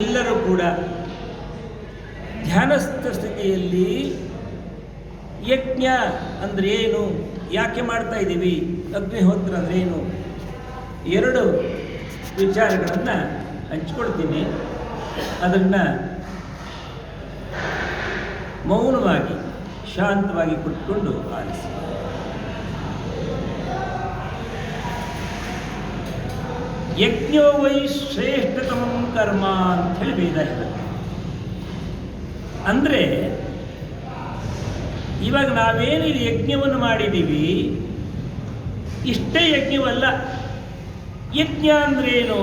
ಎಲ್ಲರೂ ಕೂಡ ಧ್ಯಾನಸ್ಥ ಸ್ಥಿತಿಯಲ್ಲಿ ಯಜ್ಞ ಅಂದ್ರೆ ಏನು? ಯಾಕೆ ಮಾಡ್ತಾ ಇದ್ದೀವಿ? ಅಗ್ನಿಹೋತ್ರ ಅಂದ್ರೆ ಏನು? ಎರಡು ವಿಚಾರಗಳನ್ನು ಹಂಚ್ಕೊಳ್ತೀನಿ. ಅದನ್ನು ಮೌನವಾಗಿ, ಶಾಂತವಾಗಿ ಕುಟ್ಕೊಂಡು ಆಲಿಸಿ. ಯಜ್ಞೋ ವೈ ಶ್ರೇಷ್ಠತಮಂ ಕರ್ಮ ಅಂತ ಹೇಳಿ ವೇದ ಹೇಳುತ್ತೆ ಅಂದರೆ, ಇವಾಗ ನಾವೇನು ಇಲ್ಲಿ ಯಜ್ಞವನ್ನು ಮಾಡಿದ್ದೀವಿ? ಇಷ್ಟೇ ಯಜ್ಞವಲ್ಲ. ಯಜ್ಞ ಅಂದ್ರೇನು?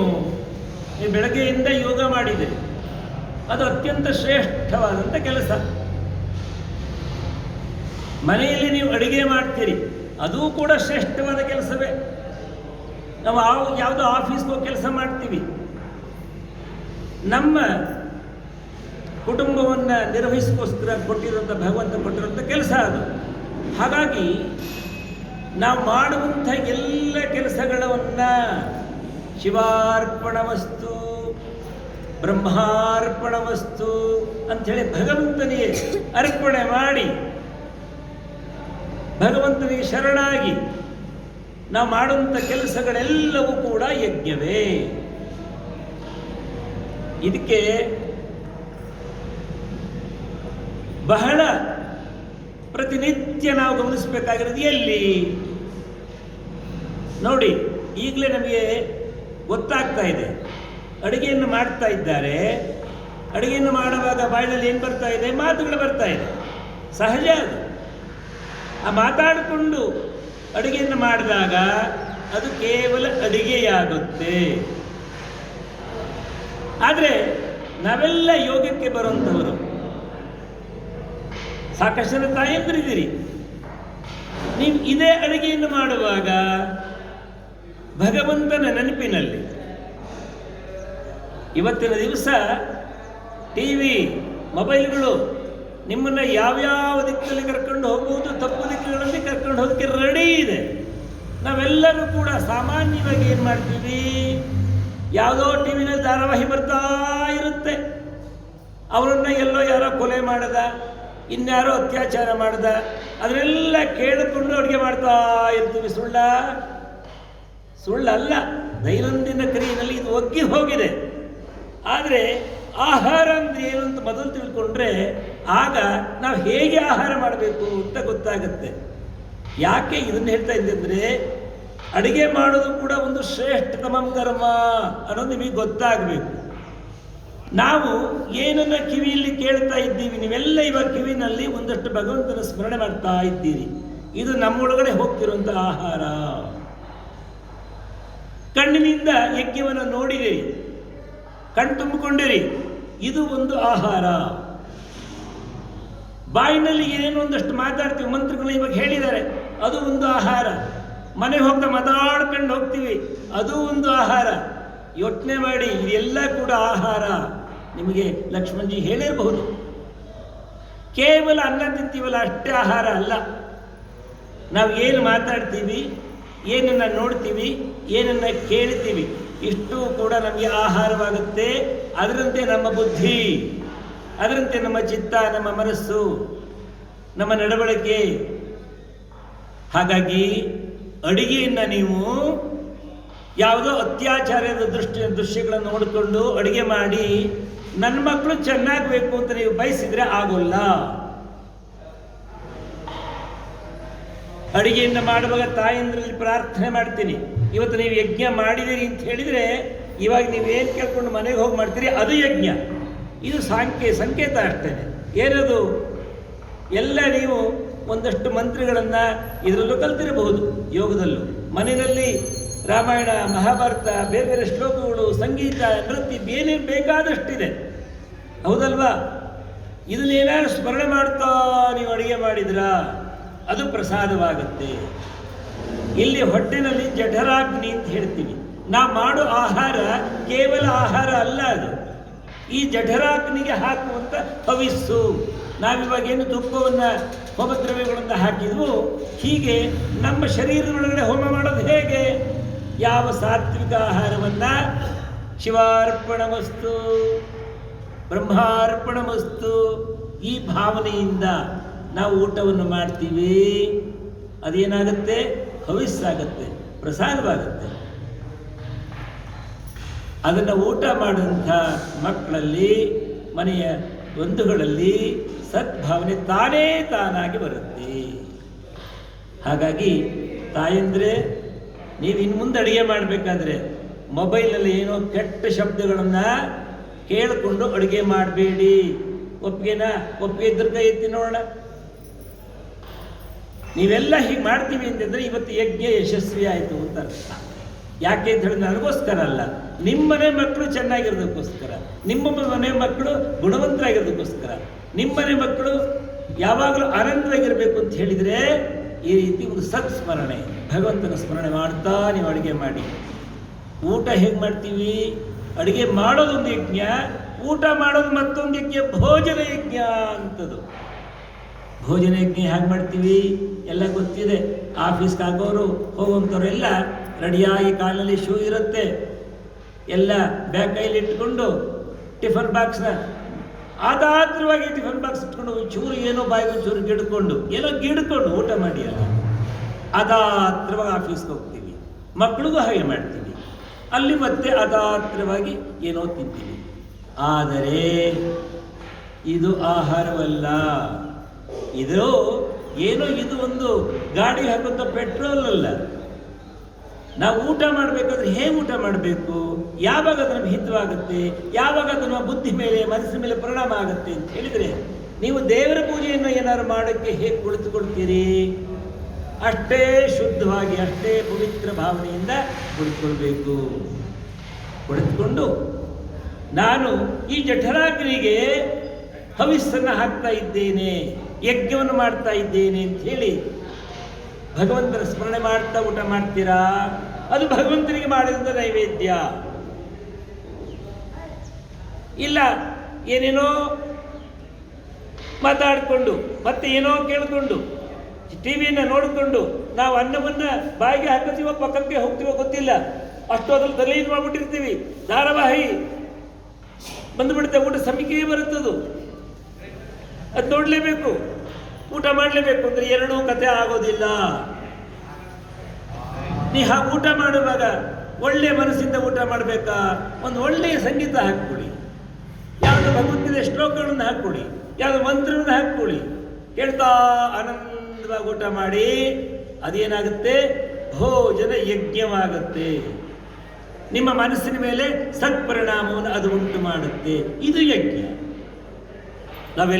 ನೀವು ಬೆಳಗ್ಗೆಯಿಂದ ಯೋಗ ಮಾಡಿದಿರಿ ಅದು ಅತ್ಯಂತ ಶ್ರೇಷ್ಠವಾದಂಥ ಕೆಲಸ. ಮನೆಯಲ್ಲಿ ನೀವು ಅಡುಗೆ ಮಾಡ್ತೀರಿ. ಅದೂ ಕೂಡ ಶ್ರೇಷ್ಠವಾದ ಕೆಲಸವೇ. ನಾವು ಯಾವ ಯಾವುದೋ ಆಫೀಸ್ಗೋ ಕೆಲಸ ಮಾಡ್ತೀವಿ. ನಮ್ಮ ಕುಟುಂಬವನ್ನು ನಿರ್ವಹಿಸೋಸ್ಕರ ಕೊಟ್ಟಿರುವಂಥ ಭಗವಂತ ಕೊಟ್ಟಿರುವಂಥ ಕೆಲಸ ಅದು. ಹಾಗಾಗಿ ನಾವು ಮಾಡುವಂಥ ಎಲ್ಲ ಕೆಲಸಗಳನ್ನ ಶಿವಾರ್ಪಣ ವಸ್ತು, ಬ್ರಹ್ಮಾರ್ಪಣ ವಸ್ತು ಅಂಥೇಳಿ ಭಗವಂತನಿಗೆ ಅರ್ಪಣೆ ಮಾಡಿ ಭಗವಂತನಿಗೆ ಶರಣಾಗಿ ನಾವು ಮಾಡುವಂಥ ಕೆಲಸಗಳೆಲ್ಲವೂ ಕೂಡ ಯಜ್ಞವೇ. ಇದಕ್ಕೆ ಬಹಳ ಪ್ರತಿನಿತ್ಯ ನಾವು ಗಮನಿಸಬೇಕಾಗಿರೋದು ಎಲ್ಲಿ? ನೋಡಿ, ಈಗಲೇ ನಮಗೆ ಗೊತ್ತಾಗ್ತಾ ಇದೆ. ಅಡುಗೆಯನ್ನು ಮಾಡ್ತಾ ಇದ್ದಾರೆ. ಅಡುಗೆಯನ್ನು ಮಾಡುವಾಗ ಬಾಯಿನಲ್ಲಿ ಏನು ಬರ್ತಾ ಇದೆ? ಮಾತುಗಳು ಬರ್ತಾ ಇದೆ. ಸಹಜ ಅದು. ಆ ಮಾತಾಡಿಕೊಂಡು ಅಡುಗೆಯನ್ನು ಮಾಡಿದಾಗ ಅದು ಕೇವಲ ಅಡುಗೆಯಾಗುತ್ತೆ. ಆದರೆ ನಾವೆಲ್ಲ ಯೋಗಕ್ಕೆ ಬರುವಂಥವರು ಸಾಕಷ್ಟು ತಾಯಂದ್ರಿದ್ದೀರಿ ನೀವು ಇದೇ ಅಡುಗೆಯನ್ನು ಮಾಡುವಾಗ ಭಗವಂತನ ನೆನಪಿನಲ್ಲಿ, ಇವತ್ತಿನ ದಿವಸ ಟಿ ವಿ, ಮೊಬೈಲ್ಗಳು ನಿಮ್ಮನ್ನು ಯಾವ್ಯಾವ ದಿಕ್ಕಲ್ಲಿ ಕರ್ಕೊಂಡು ಹೋಗುವುದು ತಪ್ಪು ದಿಕ್ಕುಗಳಲ್ಲಿ ಕರ್ಕೊಂಡು ಹೋಗಕ್ಕೆ ರೆಡಿ ಇದೆ. ನಾವೆಲ್ಲರೂ ಕೂಡ ಸಾಮಾನ್ಯವಾಗಿ ಏನು ಮಾಡ್ತೀವಿ? ಯಾವುದೋ ಟಿ ವಿನಲ್ಲಿ ಧಾರಾವಾಹಿ ಬರ್ತಾ ಇರುತ್ತೆ. ಅವರನ್ನ ಎಲ್ಲೋ ಯಾರೋ ಕೊಲೆ ಮಾಡದ, ಇನ್ಯಾರೋ ಅತ್ಯಾಚಾರ ಮಾಡಿದ, ಅದನ್ನೆಲ್ಲ ಕೇಳಿಕೊಂಡು ಅಡುಗೆ ಮಾಡ್ತಾ ಇರ್ತೀವಿ. ಸುಳ್ಳ? ಸುಳ್ಳಲ್ಲ. ದೈನಂದಿನ ಕ್ರಿಯೆಯಲ್ಲಿ ಇದು ಒಗ್ಗಿ ಹೋಗಿದೆ. ಆದರೆ ಆಹಾರ ಅಂದ್ರೆ ಏನು ಅಂತ ಮೊದಲು ತಿಳ್ಕೊಂಡ್ರೆ ಆಗ ನಾವು ಹೇಗೆ ಆಹಾರ ಮಾಡಬೇಕು ಅಂತ ಗೊತ್ತಾಗುತ್ತೆ. ಯಾಕೆ ಇದನ್ನು ಹೇಳ್ತಾ ಇದ್ದಂದ್ರೆ ಅಡಿಗೆ ಮಾಡೋದು ಕೂಡ ಒಂದು ಶ್ರೇಷ್ಠತಮಂ ಕರ್ಮ ಅನ್ನೋದು ನಿಮಗೆ ಗೊತ್ತಾಗಬೇಕು. ನಾವು ಏನನ್ನ ಕಿವಿಯಲ್ಲಿ ಕೇಳ್ತಾ ಇದ್ದೀವಿ, ನೀವೆಲ್ಲ ಇವಾಗ ಕಿವಿನಲ್ಲಿ ಒಂದಷ್ಟು ಭಗವಂತನ ಸ್ಮರಣೆ ಮಾಡ್ತಾ ಇದ್ದೀರಿ. ಇದು ನಮ್ಮೊಳಗಡೆ ಹೋಗ್ತಿರುವಂಥ ಆಹಾರ. ಕಣ್ಣಿನಿಂದ ಯಜ್ಞವನ್ನು ನೋಡಿರಿ, ಕಣ್ ತುಂಬಿಕೊಂಡಿರಿ ಇದು ಒಂದು ಆಹಾರ. ಬಾಯಿನಲ್ಲಿ ಏನೇನು ಒಂದಷ್ಟು ಮಾತಾಡ್ತೀವಿ, ಮಂತ್ರಗಳು ಇವಾಗ ಹೇಳಿದ್ದಾರೆ, ಅದು ಒಂದು ಆಹಾರ. ಮನೆಗೆ ಹೋಗ್ತಾ ಮಾತಾಡ್ಕೊಂಡು ಹೋಗ್ತೀವಿ, ಅದು ಒಂದು ಆಹಾರ. ಯೋಚನೆ ಮಾಡಿ, ಇದೆಲ್ಲ ಕೂಡ ಆಹಾರ. ನಿಮಗೆ ಲಕ್ಷ್ಮಣಜಿ ಹೇಳಿರಬಹುದು. ಕೇವಲ ಅನ್ನ ತಿಂತೀವಲ್ಲ, ಅಷ್ಟೇ ಆಹಾರ ಅಲ್ಲ. ನಾವು ಏನು ಮಾತಾಡ್ತೀವಿ, ಏನನ್ನ ನೋಡ್ತೀವಿ, ಏನನ್ನ ಕೇಳ್ತೀವಿ, ಇಷ್ಟು ಕೂಡ ನಮಗೆ ಆಹಾರವಾಗುತ್ತೆ. ಅದರಂತೆ ನಮ್ಮ ಬುದ್ಧಿ, ಅದರಂತೆ ನಮ್ಮ ಚಿತ್ತ, ನಮ್ಮ ಮನಸ್ಸು, ನಮ್ಮ ನಡವಳಿಕೆ. ಹಾಗಾಗಿ ಅಡಿಗೆಯನ್ನು ನೀವು ಯಾವುದೋ ಅತ್ಯಾಚಾರದ ದೃಷ್ಟಿ, ದೃಶ್ಯಗಳನ್ನು ನೋಡಿಕೊಂಡು ಅಡುಗೆ ಮಾಡಿ, ನನ್ನ ಮಕ್ಕಳು ಚೆನ್ನಾಗಬೇಕು ಅಂತ ನೀವು ಬಯಸಿದ್ರೆ ಆಗೋಲ್ಲ. ಅಡಿಗೆಯನ್ನು ಮಾಡುವಾಗ ತಾಯಂದ್ರಲ್ಲಿ ಪ್ರಾರ್ಥನೆ ಮಾಡ್ತೀನಿ. ಇವತ್ತು ನೀವು ಯಜ್ಞ ಮಾಡಿದಿರಿ ಅಂತ ಹೇಳಿದರೆ ಇವಾಗ ನೀವೇನು ಕೇಳ್ಕೊಂಡು ಮನೆಗೆ ಹೋಗಿ ಮಾಡ್ತೀರಿ? ಅದು ಯಜ್ಞ. ಇದು ಸಾಂಕೇ ಸಂಕೇತ ಅಷ್ಟೇ. ಏನದು? ಎಲ್ಲ ನೀವು ಒಂದಷ್ಟು ಮಂತ್ರಿಗಳನ್ನು ಇದರಲ್ಲೂ ಕಲ್ತಿರಬಹುದು, ಯೋಗದಲ್ಲೂ. ಮನೆಯಲ್ಲಿ ರಾಮಾಯಣ, ಮಹಾಭಾರತ, ಬೇರೆ ಬೇರೆ ಶ್ಲೋಕಗಳು, ಸಂಗೀತ, ನೃತ್ಯ, ಏನೇನು ಬೇಕಾದಷ್ಟಿದೆ. ಹೌದಲ್ವಾ? ಇದನ್ನೇನಾದ್ರು ಸ್ಮರಣೆ ಮಾಡ್ತಾ ನೀವು ಅಡುಗೆ ಮಾಡಿದ್ರ? ಅದು ಪ್ರಸಾದವಾಗುತ್ತೆ. ಇಲ್ಲಿ ಹೊಟ್ಟೆನಲ್ಲಿ ಜಠರಾಗ್ನಿ ಅಂತ ಹೇಳ್ತೀವಿ. ನಾವು ಮಾಡೋ ಆಹಾರ ಕೇವಲ ಆಹಾರ ಅಲ್ಲ ಅದು. ಈ ಜಠರಾಗ್ನಿಗೆ ಹಾಕುವಂಥ ಹವಿಸ್ಸು. ನಾವಿವಾಗ ಏನು ತುಪ್ಪವನ್ನು ಹೋಮದ್ರವ್ಯಗಳನ್ನು ಹಾಕಿದ್ವು, ಹೀಗೆ ನಮ್ಮ ಶರೀರದೊಳಗಡೆ ಹೋಮ ಮಾಡೋದು ಹೇಗೆ? ಯಾವ ಸಾತ್ವಿಕ ಆಹಾರವನ್ನು? ಶಿವಾರ್ಪಣ ವಸ್ತು ಬ್ರಹ್ಮಾರ್ಪಣ ವಸ್ತು ಈ ಭಾವನೆಯಿಂದ ನಾವು ಊಟವನ್ನು ಮಾಡ್ತೀವಿ. ಅದೇನಾಗುತ್ತೆ? ಹವಿಸ್ಸಾಗುತ್ತೆ. ಪ್ರಸಾದವಾಗುತ್ತೆ. ಅದನ್ನು ಊಟ ಮಾಡುವಂಥ ಮಕ್ಕಳಲ್ಲಿ, ಮನೆಯ ಬಂಧುಗಳಲ್ಲಿ ಸದ್ಭಾವನೆ ತಾನೇ ತಾನಾಗಿ ಬರುತ್ತೆ. ಹಾಗಾಗಿ ತಾಯಂದ್ರೆ, ನೀವು ಇನ್ನು ಮುಂದೆ ಅಡುಗೆ ಮಾಡಬೇಕಾದ್ರೆ ಮೊಬೈಲಲ್ಲಿ ಏನೋ ಕೆಟ್ಟ ಶಬ್ದಗಳನ್ನು ಕೇಳಿಕೊಂಡು ಅಡುಗೆ ಮಾಡಬೇಡಿ. ಒಪ್ಪಿಗೆನಾ? ಒಪ್ಪಿಗೆ ಇದ್ರ ಕೈ ಎತ್ತಿ ನೋಡೋಣ. ನೀವೆಲ್ಲ ಹೀಗೆ ಮಾಡ್ತೀವಿ ಅಂತಂದರೆ ಇವತ್ತು ಯಜ್ಞ ಯಶಸ್ವಿ ಆಯಿತು ಅಂತ ಅರ್ಥ. ಯಾಕೆ ಅಂತ ಹೇಳಿದ್ರೆ ನನಗೋಸ್ಕರ ಅಲ್ಲ. ನಿಮ್ಮ ಮನೆ ಮಕ್ಕಳು ಚೆನ್ನಾಗಿರೋದಕ್ಕೋಸ್ಕರ. ನಿಮ್ಮ ಮನೆ ಮಕ್ಕಳು ಗುಣವಂತರಾಗಿರೋದಕ್ಕೋಸ್ಕರ. ನಿಮ್ಮ ಮನೆ ಮಕ್ಕಳು ಯಾವಾಗಲೂ ಆನಂದವಾಗಿರಬೇಕು ಅಂತ ಹೇಳಿದರೆ ಈ ರೀತಿ ಒಂದು ಸತ್ಸ್ಮರಣೆ ಭಗವಂತನ ಸ್ಮರಣೆ ಮಾಡ್ತಾ ನೀವು ಅಡುಗೆ ಮಾಡಿ. ಊಟ ಹೇಗೆ ಮಾಡ್ತೀವಿ? ಅಡುಗೆ ಮಾಡೋದೊಂದು ಯಜ್ಞ, ಊಟ ಮಾಡೋದು ಮತ್ತೊಂದು ಯಜ್ಞ, ಭೋಜನ ಯಜ್ಞ ಅಂತದು. ಭೋಜನ ಯಜ್ಞ ಹೇಗೆ ಮಾಡ್ತೀವಿ? ಎಲ್ಲ ಗೊತ್ತಿದೆ. ಆಫೀಸ್ಗೆ ಆಗೋರು ಹೋಗುವಂಥವ್ರು ಎಲ್ಲ ರೆಡಿಯಾಗಿ ಕಾಲಲ್ಲಿ ಶೂ ಇರುತ್ತೆ. ಎಲ್ಲ ಬ್ಯಾಗ್ ಕೈಲಿ ಇಟ್ಕೊಂಡು ಟಿಫನ್ ಬಾಕ್ಸ್ನ ಆದಾತ್ರವಾಗಿ ಟಿಫನ್ ಬಾಕ್ಸ್ ಇಟ್ಕೊಂಡು ಚೂರು ಏನೋ ಬಾಯಿಗೆ ಚೂರು ಗಿಡ್ಕೊಂಡು, ಏನೋ ಗಿಡ್ಕೊಂಡು ಊಟ ಮಾಡಿ ಅಲ್ಲ. ಅದಾತ್ರವಾಗಿ ಆಫೀಸ್ಗೆ ಹೋಗ್ತೀವಿ. ಮಕ್ಕಳಿಗೂ ಹಾಗೆ ಮಾಡ್ತೀವಿ. ಅಲ್ಲಿ ಮತ್ತೆ ಅದಾತ್ರವಾಗಿ ಏನೋ ತಿಂತೀವಿ. ಆದರೆ ಇದು ಆಹಾರವಲ್ಲ. ಇದು ಏನೋ ಇದು ಒಂದು ಗಾಡಿ ಹಾಕುವಂಥ ಪೆಟ್ರೋಲ್ ಅಲ್ಲ. ನಾವು ಊಟ ಮಾಡಬೇಕಾದ್ರೆ ಹೇಗೆ ಊಟ ಮಾಡಬೇಕು? ಯಾವಾಗ ಅದು ನಮ್ಗೆ ಹಿತವಾಗುತ್ತೆ? ಯಾವಾಗ ಅದು ನಮ್ಮ ಬುದ್ಧಿ ಮೇಲೆ, ಮನಸ್ಸಿನ ಮೇಲೆ ಪರಿಣಾಮ ಆಗುತ್ತೆ ಅಂತ ಹೇಳಿದರೆ, ನೀವು ದೇವರ ಪೂಜೆಯನ್ನು ಏನಾದ್ರು ಮಾಡೋಕ್ಕೆ ಹೇಗೆ ಕುಳಿತುಕೊಳ್ತೀರಿ? ಅಷ್ಟೇ ಶುದ್ಧವಾಗಿ, ಅಷ್ಟೇ ಪವಿತ್ರ ಭಾವನೆಯಿಂದ ಕುಳಿತುಕೊಳ್ಬೇಕು. ಕುಳಿತುಕೊಂಡು ನಾನು ಈ ಜಠರಾಗ್ನಿಗೆ ಹವಿಸ್ಸನ್ನು ಹಾಕ್ತಾ ಇದ್ದೇನೆ, ಯಜ್ಞವನ್ನು ಮಾಡ್ತಾ ಇದ್ದೇನೆ ಅಂತ ಹೇಳಿ ಭಗವಂತನ ಸ್ಮರಣೆ ಮಾಡ್ತಾ ಊಟ ಮಾಡ್ತೀರಾ? ಅದು ಭಗವಂತನಿಗೆ ಮಾಡಿದಂಥ ನೈವೇದ್ಯ. ಇಲ್ಲ, ಏನೇನೋ ಮಾತಾಡಿಕೊಂಡು, ಮತ್ತೆ ಏನೋ ಕೇಳಿಕೊಂಡು ಟಿವಿಯನ್ನು ನೋಡಿಕೊಂಡು, ನಾವು ಅನ್ನವನ್ನು ಬಾಯಿಗೆ ಹಾಕೋತೀವೋ ಪಕ್ಕಕ್ಕೆ ಹೋಗ್ತೀವೋ ಗೊತ್ತಿಲ್ಲ. ಅಷ್ಟು ಅದ್ರಲ್ಲಿ ತಲೆ ಇದು ಮಾಡ್ಬಿಟ್ಟಿರ್ತೀವಿ. ಧಾರಾವಾಹಿ ಬಂದುಬಿಡುತ್ತೆ, ಊಟ ಸಮಿಕೆಯೇ ಬರುತ್ತದು. ಅದು ನೋಡಲೇಬೇಕು. ಊಟ ಮಾಡಲೇಬೇಕು ಅಂದರೆ ಎರಡೂ ಕತೆ ಆಗೋದಿಲ್ಲ. ನೀ ಹಾಗೆ ಊಟ ಮಾಡುವಾಗ ಒಳ್ಳೆ ಮನಸ್ಸಿಂದ ಊಟ ಮಾಡಬೇಕಾ? ಒಂದು ಒಳ್ಳೆಯ ಸಂಗೀತ ಹಾಕ್ಕೊಳ್ಳಿ. ಯಾವುದೋ ಭಗವಂತನ ಶ್ಲೋಕಗಳನ್ನು ಹಾಕ್ಕೊಳ್ಳಿ. ಯಾವುದೋ ಮಂತ್ರವನ್ನು ಹಾಕ್ಕೊಳ್ಳಿ. ಕೇಳ್ತಾ ಆನಂದವಾಗಿ ಊಟ ಮಾಡಿ, ಅದೇನಾಗುತ್ತೆ? ಭೋಜನ ಯಜ್ಞವಾಗುತ್ತೆ. ನಿಮ್ಮ ಮನಸ್ಸಿನ ಮೇಲೆ ಸತ್ಪರಿಣಾಮವನ್ನು ಅದು ಉಂಟು ಮಾಡುತ್ತೆ ಇದು ಯಜ್ಞ.